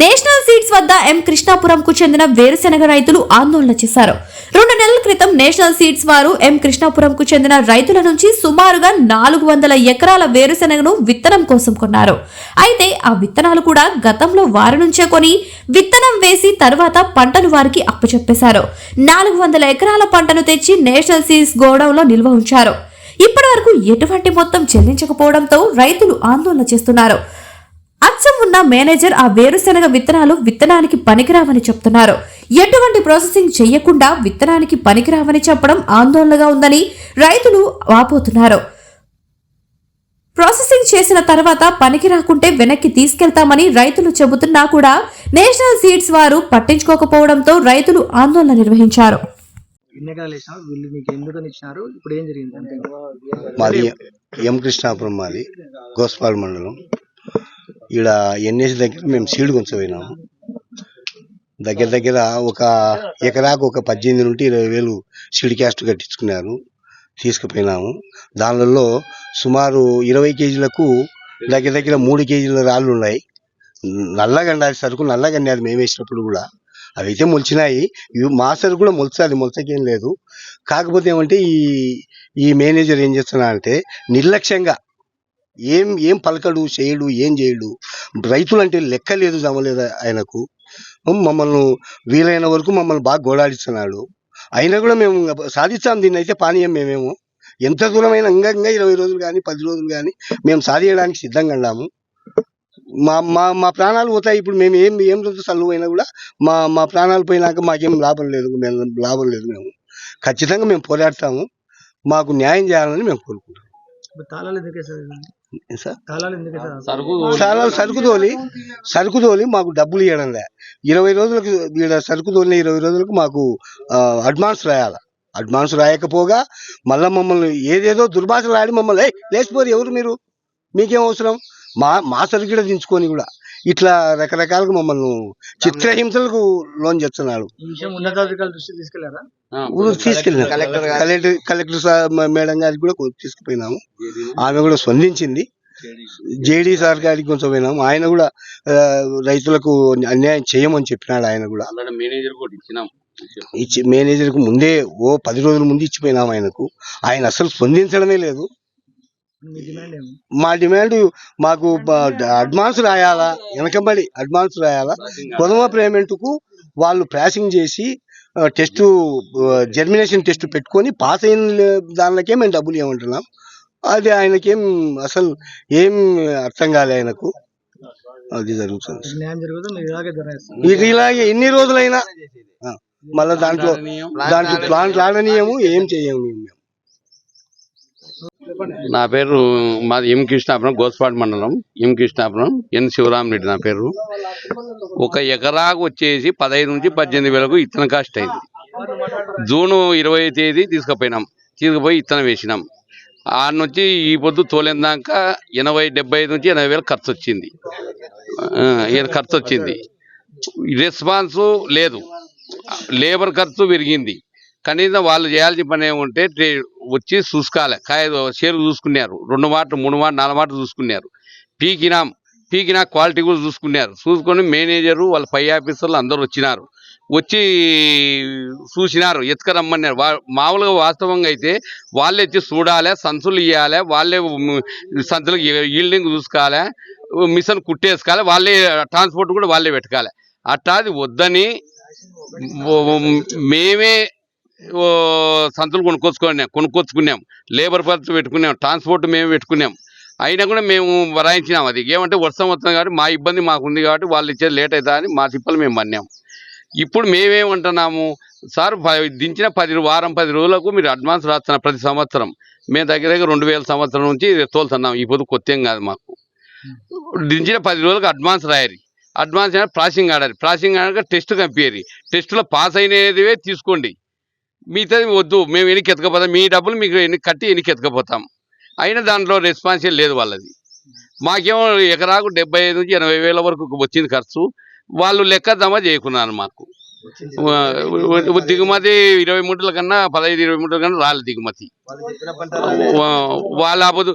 National seeds వద్ద ఎం కృష్ణాపురంకు చెందిన వేరుశెనగ రైతులు ఆందోళన చేశారు. రెండు నెలల క్రితం నేషనల్ సీడ్స్ వారు ఎం కృష్ణాపురంకు చెందిన రైతుల నుంచి సుమారుగా నాలుగు వందల ఎకరాల వేరుశెనగను విత్తనం కోసం కొన్నారు. అయితే ఆ విత్తనాలు కూడా గతంలో వారి నుంచే కొని విత్తనం వేసి తర్వాత పంటను వారికి అప్పచెప్పేశారు. నాలుగు వందల ఎకరాల పంటను తెచ్చి నేషనల్ సీడ్స్ గోడౌన్లో నిల్వ ఉంచారు. ఇప్పటి వరకు ఎటువంటి మొత్తం చెల్లించకపోవడంతో రైతులు ఆందోళన చేస్తున్నారు. అచ్చం ఉన్న మేనేజర్ ఆ వేరుశెనగ విత్తనాలు విత్తనానికి పనికిరావని చెప్తున్నారు. ఎటువంటి ప్రాసెసింగ్ చేయకుండా విత్తనానికి పనికిరావని చెప్పడం ఆందోళనగా ఉందని రైతులు వాపోతున్నారు. ప్రాసెసింగ్ చేసిన తర్వాత పనికి రాకుంటే వెనక్కి తీసుకెళ్తామని రైతులు చెబుతున్నా కూడా నేషనల్ సీడ్స్ వారు పట్టించుకోకపోవడంతో రైతులు ఆందోళన నిర్వహించారు. మాది ఎం కృష్ణాపురం మాది గోస్పాల్ మండలం. ఈడ ఎన్ఎస్ దగ్గర మేము సీడ్ కొంచెపోయినాము దగ్గర దగ్గర ఒక ఎకరాకు ఒక పద్దెనిమిది నుండి ఇరవై వేలు సీడ్ క్యాస్ట్ కట్టించుకున్నారు తీసుకుపోయినాము. దానిలో సుమారు ఇరవై కేజీలకు దగ్గర దగ్గర మూడు కేజీల రాళ్ళు ఉన్నాయి. నల్లగండ సరుకు నల్లగండాది మేము వేసినప్పుడు కూడా. అవి అయితే మొలిచినాయి మా సరుకు కూడా మొలచాలి మొలచకేం లేదు. కాకపోతే ఏమంటే ఈ ఈ మేనేజర్ ఏం చేస్తున్నా అంటే నిర్లక్ష్యంగా ఏం ఏం పలకడు చేయడు ఏం చేయడు? రైతులంటే లెక్క లేదు జమలేదు ఆయనకు. మమ్మల్ని వీలైన వరకు మమ్మల్ని బాగా గోడాడిస్తున్నాడు. అయినా కూడా మేము సాధిస్తాం దీన్ని అయితే పానీయం మేమేమో. ఎంత దూరమైన ఇంకా ఇంకా ఇరవై రోజులు కానీ పది రోజులు కానీ మేము సాధించడానికి సిద్ధంగా ఉన్నాము. మా మా మా ప్రాణాలు పోతాయి. ఇప్పుడు మేము ఏం ఏం రోజు చల్లు అయినా కూడా మా మా ప్రాణాలు పోయినాక మాకేం లాభం లేదు. మేము లాభం లేదు మేము. ఖచ్చితంగా మేము పోరాడతాము. మాకు న్యాయం చేయాలని మేము కోరుకుంటాం తాళాలు చాలా సరుకు తోలి. సరుకు తోలి. మాకు డబ్బులు ఇవ్వడం లే. ఇరవై రోజులకు సరుకు తోలిన ఇరవై రోజులకు మాకు అడ్వాన్స్ రాయాలి. అడ్వాన్స్ రాయకపోగా మళ్ళీ మమ్మల్ని ఏదేదో దుర్భాషలు ఆడి మమ్మల్ని "ఏయ్, లేచిపోరు ఎవరు మీరు? మీకేం అవసరం? మా మా సరుకు దించుకొని కూడా. ఇట్లా రకరకాలుగా మమ్మల్ని చిత్రహింసలకు లోన్ చేస్తున్నాడు తీసుకెళ్ళినాం కలెక్టర్. కలెక్టర్ మేడం గారికి కూడా తీసుకుపోయినాము. ఆమె కూడా స్పందించింది. జేడీ సార్ గారికి కొంచెం పోయినాము. ఆయన కూడా రైతులకు అన్యాయం చేయమని చెప్పినాడు ఆయన కూడా. మేనేజర్ కూడా ఇచ్చినాం ఇచ్చి మేనేజర్కు ముందే ఓ పది రోజుల ముందు ఇచ్చిపోయినాము ఆయనకు. ఆయన అసలు స్పందించడమే లేదు. మీ డిమాండ్ మాకు అడ్వాన్స్ రాయాలా? వెనకబడి అడ్వాన్స్ రాయాలా? ప్రథమ పేమెంట్కు వాళ్ళు ప్యాసింగ్ చేసి టెస్ట్ జర్మినేషన్ టెస్ట్ పెట్టుకొని పాస్ అయిన దానికే మేము డబ్బులు ఇవ్వమంటున్నాం. అది ఆయనకేం అసలు ఏం అర్థం కాలే ఆయనకు. అది జరుగుతుంది. ఇది ఇలాగే ఎన్ని రోజులైనా మళ్ళా దాంట్లో దాంట్లో ప్లాంట్ రాడనీయము ఏం చేయము మేము. నా పేరు మాది ఎం కృష్ణాపురం గోస్పాడు మండలం ఎం కృష్ణాపురం ఎన్ శివరామరెడ్డి నా పేరు. ఒక ఎకరాకు వచ్చేసి పదహైదు నుంచి పద్దెనిమిది వేలకు ఇత్తన కాస్ట్ అయింది. జూన్ ఇరవై తేదీ తీసుకుపోయినాం. తీసుకుపోయి ఇత్తనం వేసినాం. ఆ నుంచి ఈ పొద్దు తోలేందాక ఎనభై డెబ్బై ఐదు నుంచి ఎనభై వేలు ఖర్చు వచ్చింది. ఖర్చు వచ్చింది. రెస్పాన్స్ లేదు. లేబర్ ఖర్చు పెరిగింది. కనీసం వాళ్ళు చేయాల్సిన పని ఏముంటే వచ్చి చూసుకోవాలి. కాయ షేర్ చూసుకున్నారు. రెండు మాటలు మూడు మాటలు నాలుగు మాటలు చూసుకున్నారు. పీకినాం పీకినా క్వాలిటీ కూడా చూసుకున్నారు. చూసుకొని మేనేజరు వాళ్ళ పై ఆఫీసర్లు అందరూ వచ్చినారు. వచ్చి చూసినారు ఎత్తుకరమ్మన్నారు. వా మామూలుగా వాస్తవంగా అయితే వాళ్ళే వచ్చి చూడాలి సంచులు ఇవ్వాలి వాళ్ళే ఉమ్, సంచులు ఈల్డింగ్ చూసుకోవాలి మిషన్ కుట్టేసుకోవాలి వాళ్ళే ట్రాన్స్పోర్ట్ కూడా వాళ్ళే పెట్టుకోవాలి. అట్టా అది వద్దని మేమే సంతులు కొనుక్కొచ్చుకున్నాం కొనుక్కొచ్చుకున్నాం. లేబర్ ఖర్చు పెట్టుకున్నాం ట్రాన్స్పోర్ట్ మేము పెట్టుకున్నాం. అయినా కూడా మేము వరాయించినాం అది. ఏమంటే వర్షం వస్తుంది కాబట్టి మా ఇబ్బంది మాకు ఉంది కాబట్టి వాళ్ళు ఇచ్చేది లేట్ అవుతా అని మా తిప్పలు మేము పన్నాం. ఇప్పుడు మేమేమంటున్నాము? సార్ దించిన పది వారం పది రోజులకు మీరు అడ్వాన్స్ రాస్తున్నారు ప్రతి సంవత్సరం. మేము దగ్గర దగ్గర రెండు వేల సంవత్సరం నుంచి తోలుతున్నాం. ఈ పొద్దు కొత్త ఏం కాదు మాకు. దించిన పది రోజులకు అడ్వాన్స్ రాయాలి అడ్వాన్స్ అయినా ప్రాసెసింగ్ ఆడాలి ప్రాసెసింగ్ ఆడాక టెస్ట్ కంపేరి టెస్ట్లో పాస్ అయినదివే తీసుకోండి. మిగతాది వద్దు మేము ఎన్నికి ఎత్తుకపోతాం మీ డబ్బులు మీకు ఎన్ని కట్టి ఎన్నికి ఎత్తుకపోతాం. అయినా దాంట్లో రెస్పాన్సే లేదు వాళ్ళది. మాకేమో ఎకరాకు డెబ్బై ఐదు నుంచి ఎనభై వేల వరకు వచ్చింది ఖర్చు. వాళ్ళు లెక్క జమ చేయకున్నారు మాకు. దిగుమతి ఇరవై మూటల కన్నా పదహైదు ఇరవై మూటల కన్నా రాలేదు దిగుమతి. వాళ్ళ అబద్ధ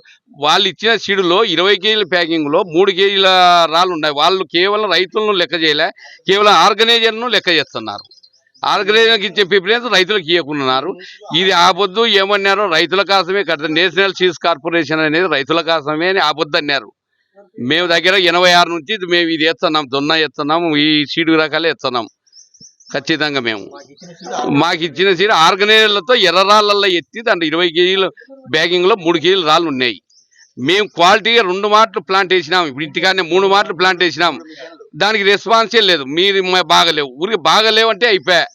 వాళ్ళు ఇచ్చిన సీడులో ఇరవై కేజీల ప్యాకింగ్లో మూడు కేజీల రాళ్ళు ఉన్నాయి. వాళ్ళు కేవలం రైతులను లెక్క చేయలే కేవలం ఆర్గనైజర్ను లెక్క చేస్తున్నారు. ఆర్గనైజేషన్కి ఇచ్చే ప్రిఫరెన్స్ రైతులకు ఇవ్వకున్నారు ఇది ఆబొద్దు ఏమన్నారు? రైతుల కోసమే కడతారు నేషనల్ సీడ్స్ కార్పొరేషన్ అనేది రైతుల కోసమే అని ఆబొద్దు అన్నారు. మేము దగ్గర ఎనభై ఆరు నుంచి ఇది మేము ఇది ఎత్తున్నాం దొన్న ఎత్తున్నాం ఈ సీడు రకాలే ఎత్తున్నాం. ఖచ్చితంగా మేము. మాకు ఇచ్చిన సీడు ఆర్గనైజర్లతో ఎర్ర రాళ్ళల్లో ఎత్తి దాంట్లో ఇరవై కేజీలు బ్యాగింగ్లో మూడు కేజీలు రాళ్ళు ఉన్నాయి. మేము క్వాలిటీగా రెండు మాటలు ప్లాంట్ వేసినాం. ఇప్పుడు ఇంటికానే మూడు మాటలు ప్లాంట్ వేసినాం. దానికి రెస్పాన్సే లేదు. మీరు బాగలేవు. ఊరికి బాగలేవు అంటే అయిపోయా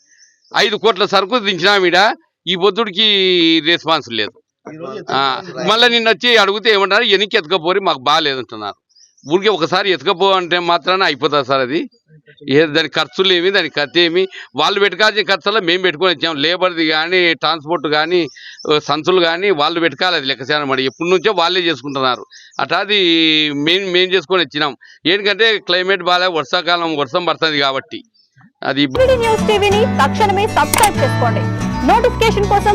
ఐదు కోట్ల సరుకు దించినాం ఈడ ఈ బొద్దుడికి రెస్పాన్స్ లేదు. మళ్ళీ నిన్న వచ్చి అడిగితే ఏమంటారు? వెనక్కి ఎత్తుకపోరి మాకు బాగాలేదు అంటున్నారు ఊరికే ఒకసారి ఎతకపో అంటే మాత్రాన అయిపోతుంది సార్ అది. ఏ దాని ఖర్చులు ఏమి దాని ఖర్చు ఏమి? వాళ్ళు పెట్టుకోవాల్సిన ఖర్చులో మేము పెట్టుకొని వచ్చాం. లేబర్ది కానీ ట్రాన్స్పోర్ట్ కానీ సంచులు కానీ వాళ్ళు పెట్టుకోవాలి అది లెక్కశానం మరి. ఎప్పటి నుంచో వాళ్ళే చేసుకుంటున్నారు. అట్లా అది మేము మేము చేసుకొని వచ్చినాం. ఏంటంటే క్లైమేట్ బాగా వర్షాకాలం వర్షం పడుతుంది కాబట్టి. అది టీవీ న్యూస్ టీవీని తక్షణమే సబ్స్క్రైబ్ చేసుకోండి. నోటిఫికేషన్ కోసం